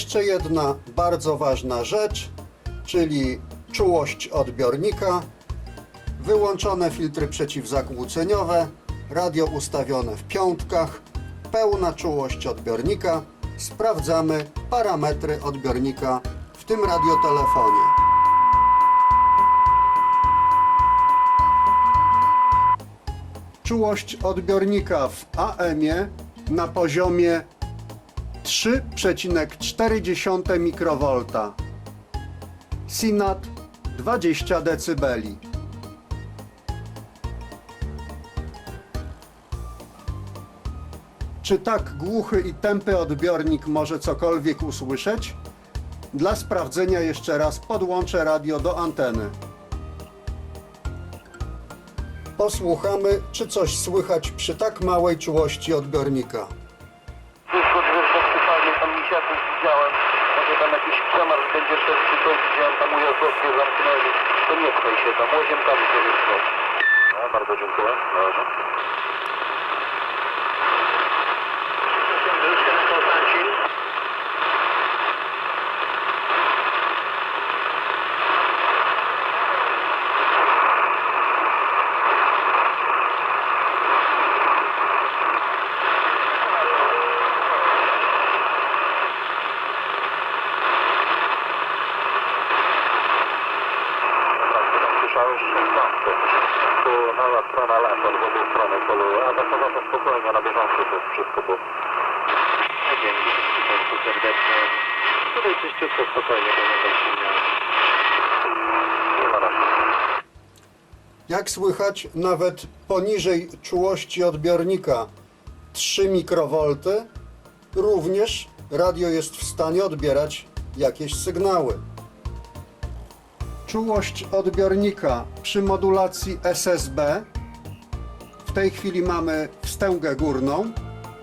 jeszcze jedna bardzo ważna rzecz, czyli czułość odbiornika, wyłączone filtry przeciwzakłóceniowe, radio ustawione w piątkach, pełna czułość odbiornika. Sprawdzamy parametry odbiornika w tym radiotelefonie. Czułość odbiornika w AM-ie na poziomie 3,4 mikrowolta. Sinat 20 dB. Czy tak głuchy i tępy odbiornik może cokolwiek usłyszeć? Dla sprawdzenia jeszcze raz podłączę radio do anteny. Posłuchamy, czy coś słychać przy tak małej czułości odbiornika. Widziałem. Może tam jakiś przemarsz będzie szedł, czy coś widziałem, tam ujazowskie zamknęli. To nie pchaj się tam, łazienkami to wyszło. No, bardzo dziękuję. Dobrze. Tak, ty tam słyszałeś 16. Tu nowa strona lewa, od obu strony poluje, a tak poza tym spokojnie, na bieżąco to wszystko, bo... Dzięki, dzięki serdecznie. Tutaj czyściutko, spokojnie, bo nie. Nie ma. Jak słychać, nawet poniżej czułości odbiornika 3 mikrowolty, również radio jest w stanie odbierać jakieś sygnały. Czułość odbiornika przy modulacji SSB, w tej chwili mamy wstęgę górną,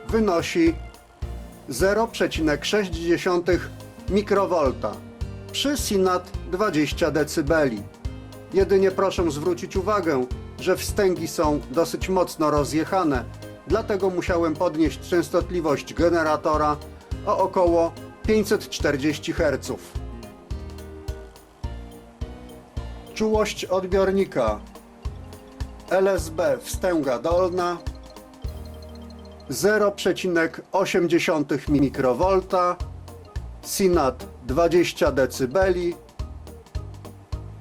wynosi 0,6 mikrowolta przy SINAT 20 dB. Jedynie proszę zwrócić uwagę, że wstęgi są dosyć mocno rozjechane, dlatego musiałem podnieść częstotliwość generatora o około 540 Hz. Czułość odbiornika LSB wstęga dolna 0,8 mikrowolta, SINAT 20 dB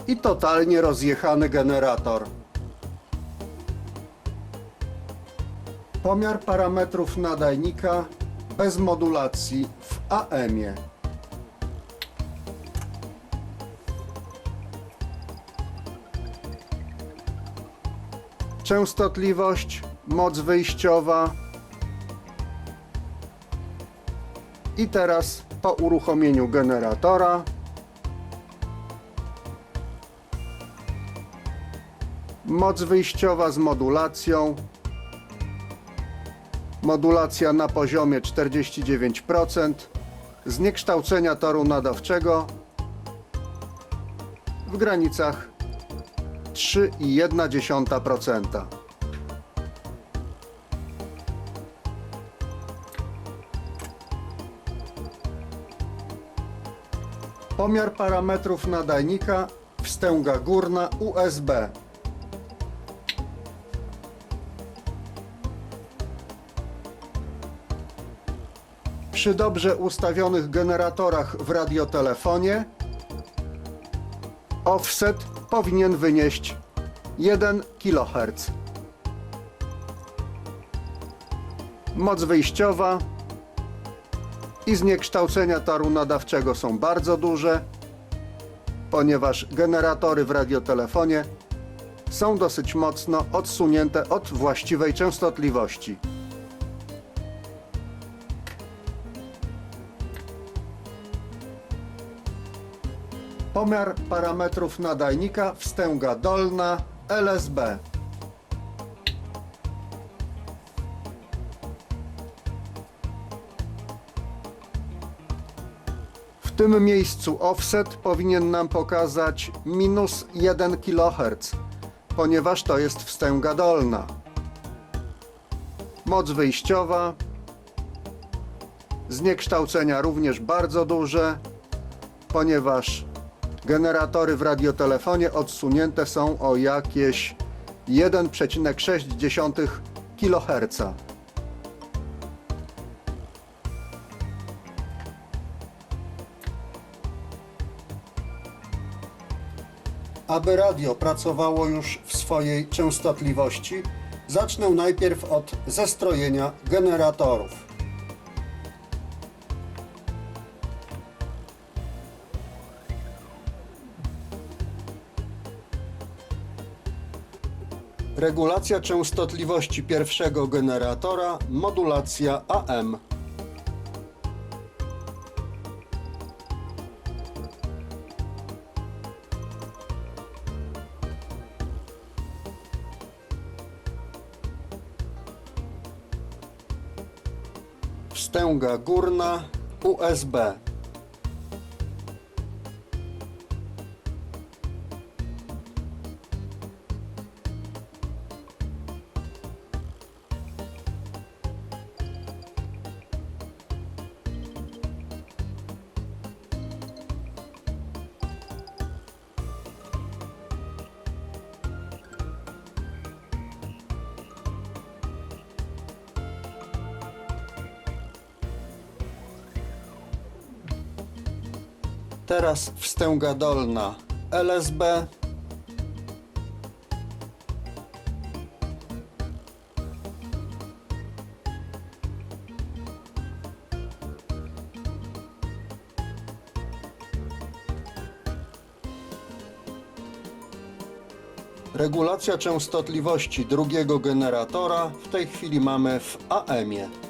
i totalnie rozjechany generator. Pomiar parametrów nadajnika bez modulacji w AM-ie. Częstotliwość, moc wyjściowa. I teraz po uruchomieniu generatora Moc wyjściowa z modulacją. Modulacja na poziomie 49%. Zniekształcenia toru nadawczego w granicach 3,1%. Pomiar parametrów nadajnika wstęga górna USB. Przy dobrze ustawionych generatorach w radiotelefonie offset powinien wynieść 1 kHz. Moc wyjściowa i zniekształcenia toru nadawczego są bardzo duże, ponieważ generatory w radiotelefonie są dosyć mocno odsunięte od właściwej częstotliwości. Pomiar parametrów nadajnika wstęga dolna LSB. W tym miejscu offset powinien nam pokazać minus 1 kHz, ponieważ to jest wstęga dolna. Moc wyjściowa Zniekształcenia również bardzo duże, ponieważ generatory w radiotelefonie odsunięte są o jakieś 1,6 kHz. Aby radio pracowało już w swojej częstotliwości, zacznę najpierw od zestrojenia generatorów. Regulacja częstotliwości pierwszego generatora, modulacja AM. Wstęga górna USB. Teraz wstęga dolna LSB. Regulacja częstotliwości drugiego generatora w tej chwili mamy w AM-ie.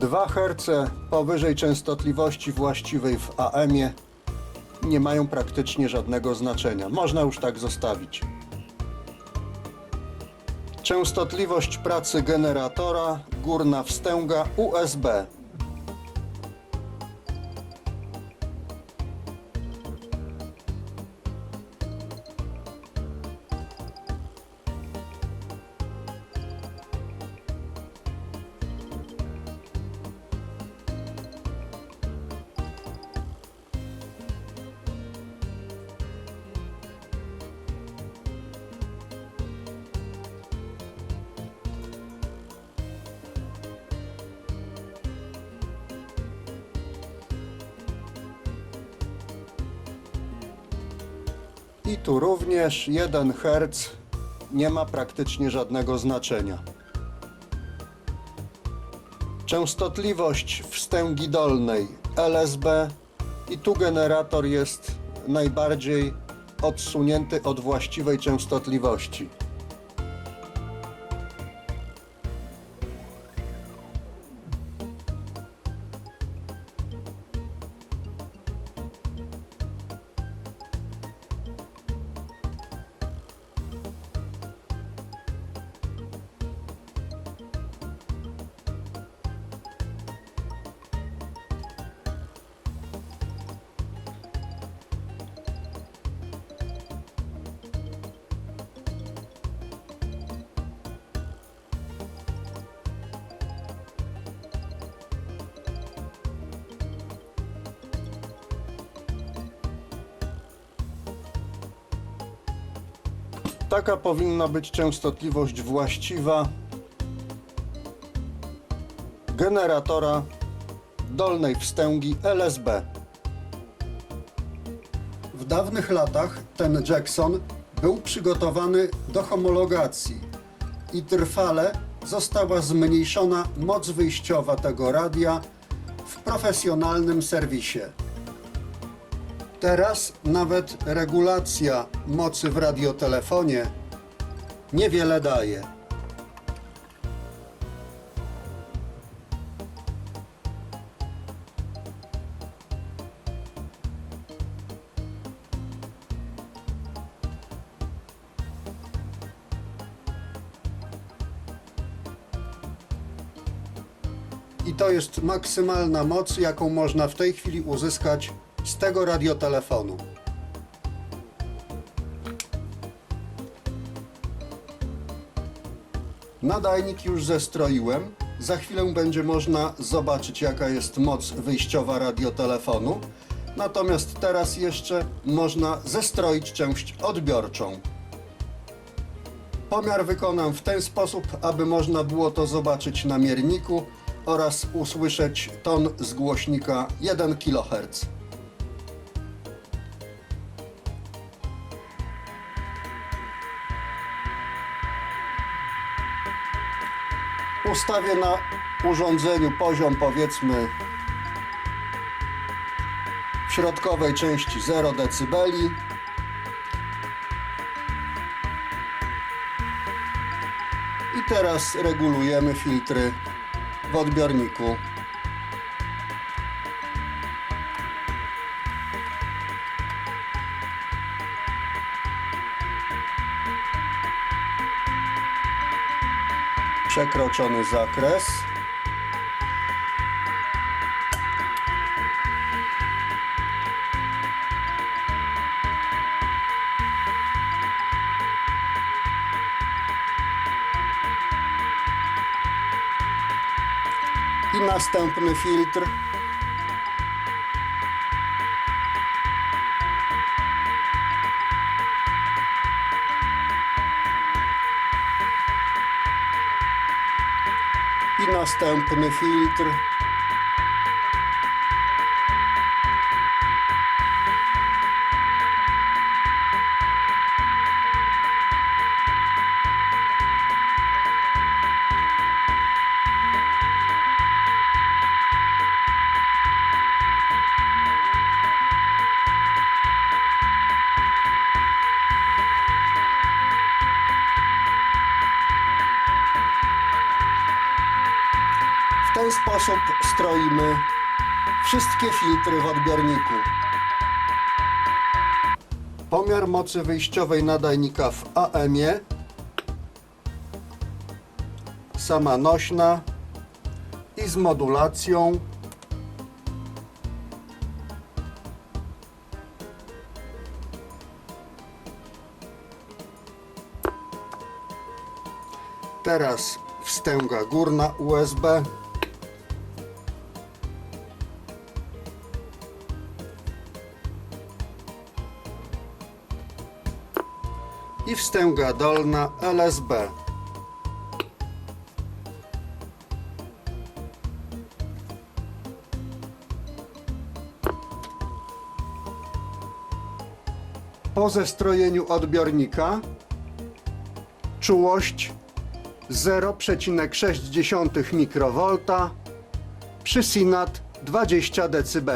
Dwa herce powyżej częstotliwości właściwej w AM-ie nie mają praktycznie żadnego znaczenia. Można już tak zostawić. Częstotliwość pracy generatora, górna wstęga USB. I tu również 1 Hz nie ma praktycznie żadnego znaczenia. Częstotliwość wstęgi dolnej LSB i tu generator jest najbardziej odsunięty od właściwej częstotliwości. Taka powinna być częstotliwość właściwa generatora dolnej wstęgi LSB. W dawnych latach ten Jackson był przygotowany do homologacji i trwale została zmniejszona moc wyjściowa tego radia w profesjonalnym serwisie. Teraz nawet regulacja mocy w radiotelefonie niewiele daje. I to jest maksymalna moc, jaką można w tej chwili uzyskać z tego radiotelefonu. Nadajnik już zestroiłem. Za chwilę będzie można zobaczyć, jaka jest moc wyjściowa radiotelefonu. Natomiast teraz jeszcze można zestroić część odbiorczą. Pomiar wykonam w ten sposób, aby można było to zobaczyć na mierniku oraz usłyszeć ton z głośnika 1 kHz. Ustawię na urządzeniu poziom powiedzmy w środkowej części 0 dB. I teraz regulujemy filtry w odbiorniku. Przekroczony zakres. I następny filtr. I następny filtr. Sposób stroimy wszystkie filtry w odbiorniku. Pomiar mocy wyjściowej nadajnika w AM-ie. Sama nośna i z modulacją. Teraz wstęga górna USB. Wstęga dolna LSB. Po zestrojeniu odbiornika czułość 0,6 mikrowolta przy SINAT 20 dB.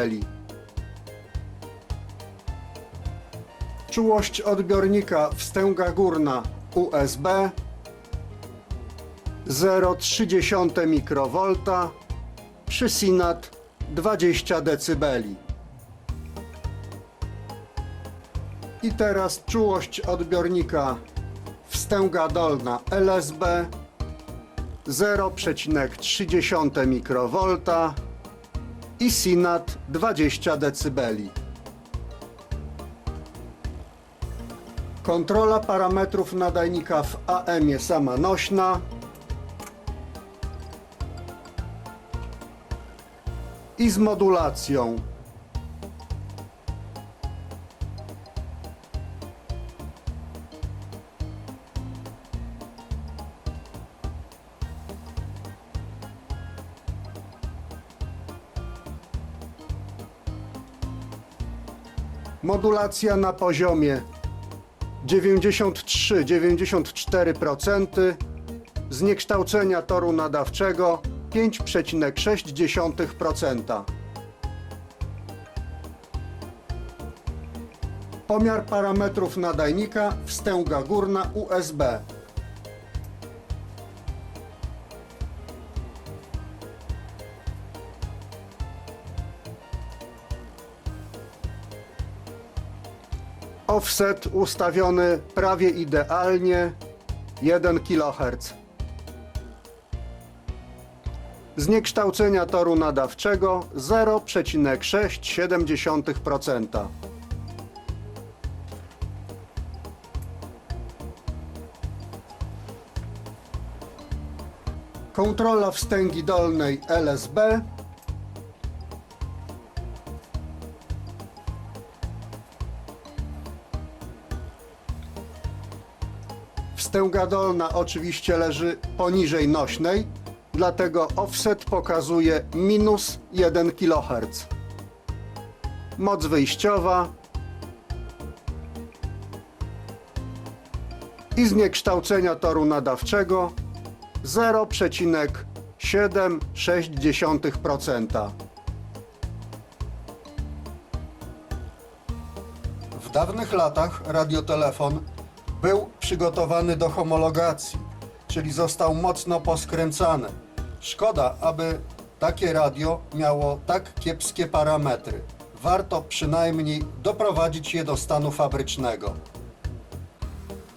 Czułość odbiornika wstęga górna USB 0,3 mikrowolta przy SINAT 20 dB. I teraz czułość odbiornika wstęga dolna LSB 0,3 mikrowolta i SINAT 20 dB. Kontrola parametrów nadajnika w AM sama nośna. I z modulacją. Modulacja na poziomie 93-94%, zniekształcenia toru nadawczego 5,6%. Pomiar parametrów nadajnika wstęga górna USB. Offset ustawiony prawie idealnie 1 kHz. Zniekształcenia toru nadawczego 0,6%. Kontrola wstęgi dolnej LSB. Wstęga dolna oczywiście leży poniżej nośnej, dlatego offset pokazuje minus 1 kHz. Moc wyjściowa i zniekształcenia toru nadawczego 0,76%. W dawnych latach radiotelefon był przygotowany do homologacji, czyli został mocno poskręcany. Szkoda, aby takie radio miało tak kiepskie parametry. Warto przynajmniej doprowadzić je do stanu fabrycznego.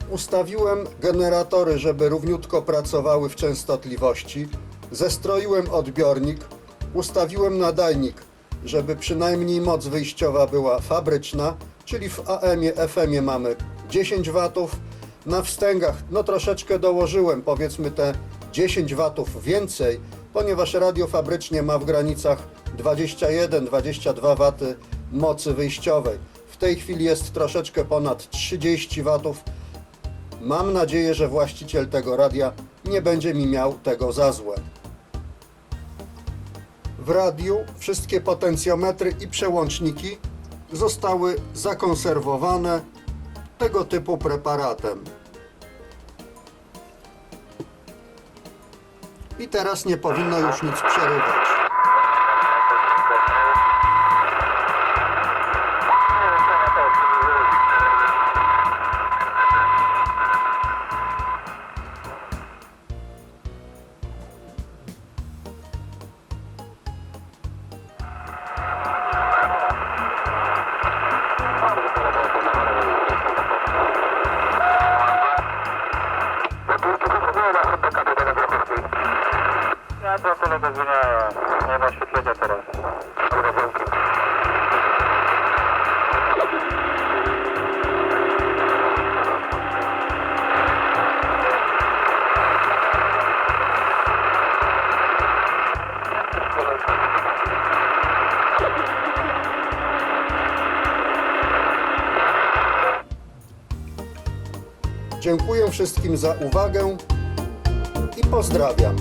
Ustawiłem generatory, żeby równiutko pracowały w częstotliwości. Zestroiłem odbiornik. Ustawiłem nadajnik, żeby przynajmniej moc wyjściowa była fabryczna, czyli w AM-ie, FM-ie mamy 10 W. Na wstęgach, no troszeczkę dołożyłem, powiedzmy te 10 W więcej, ponieważ radio fabrycznie ma w granicach 21-22 W mocy wyjściowej. W tej chwili jest troszeczkę ponad 30 W. Mam nadzieję, że właściciel tego radia nie będzie mi miał tego za złe. W radiu wszystkie potencjometry i przełączniki zostały zakonserwowane tego typu preparatem. I teraz nie powinno już nic przerywać. Wszystkim za uwagę i pozdrawiam.